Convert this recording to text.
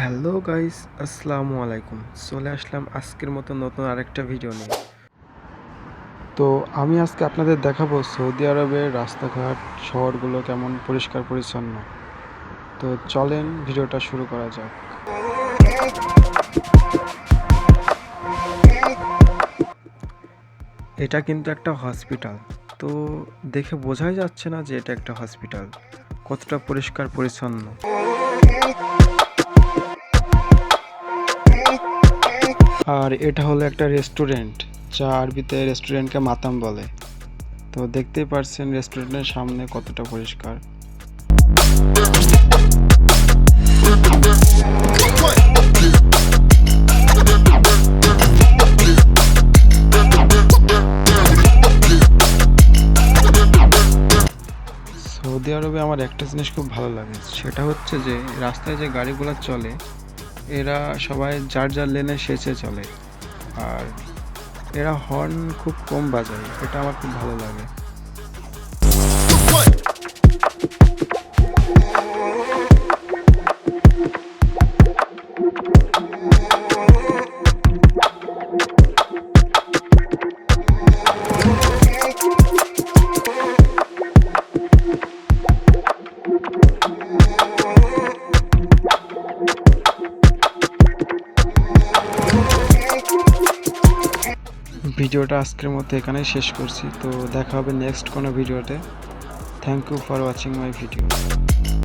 Hello guys, আসসালামু আলাইকুম। চলে আসলাম আজকের মতো নতুন আরেকটা ভিডিও নিয়ে। তো আমি আজকে আপনাদের দেখাবো সৌদি আরবের রাস্তাঘাট, শহরগুলো কেমন পরিষ্কার পরিচ্ছন্ন। তো চলেন ভিডিওটা শুরু করা যাক। এটা কিন্তু একটা হসপিটাল তো দেখে বোঝাই যাচ্ছে না যে এটা একটা হসপিটাল কতটা পরিষ্কার পরিচ্ছন্ন। আর এটা হলো একটা রেস্টুরেন্ট যা আরবিতে রেস্টুরেন্টকে মাতাম বলে। তো দেখতেই পারছেন রেস্টুরেন্টের সামনে কতটা পরিষ্কার। সৌদি আরবে আমার একটা জিনিস খুব ভালো লাগে, সেটা হচ্ছে যে রাস্তায় যে গাড়িগুলো চলে এরা সবাই যার যার লেনে সেচে চলে। আর এরা হর্ন খুব কম বাজায়, এটা আমার খুব ভালো লাগে। ভিডিওটা আজকের মতো এখানেই শেষ করছি। তো দেখা হবে নেক্সট কোনো ভিডিওতে। Thank you for watching my video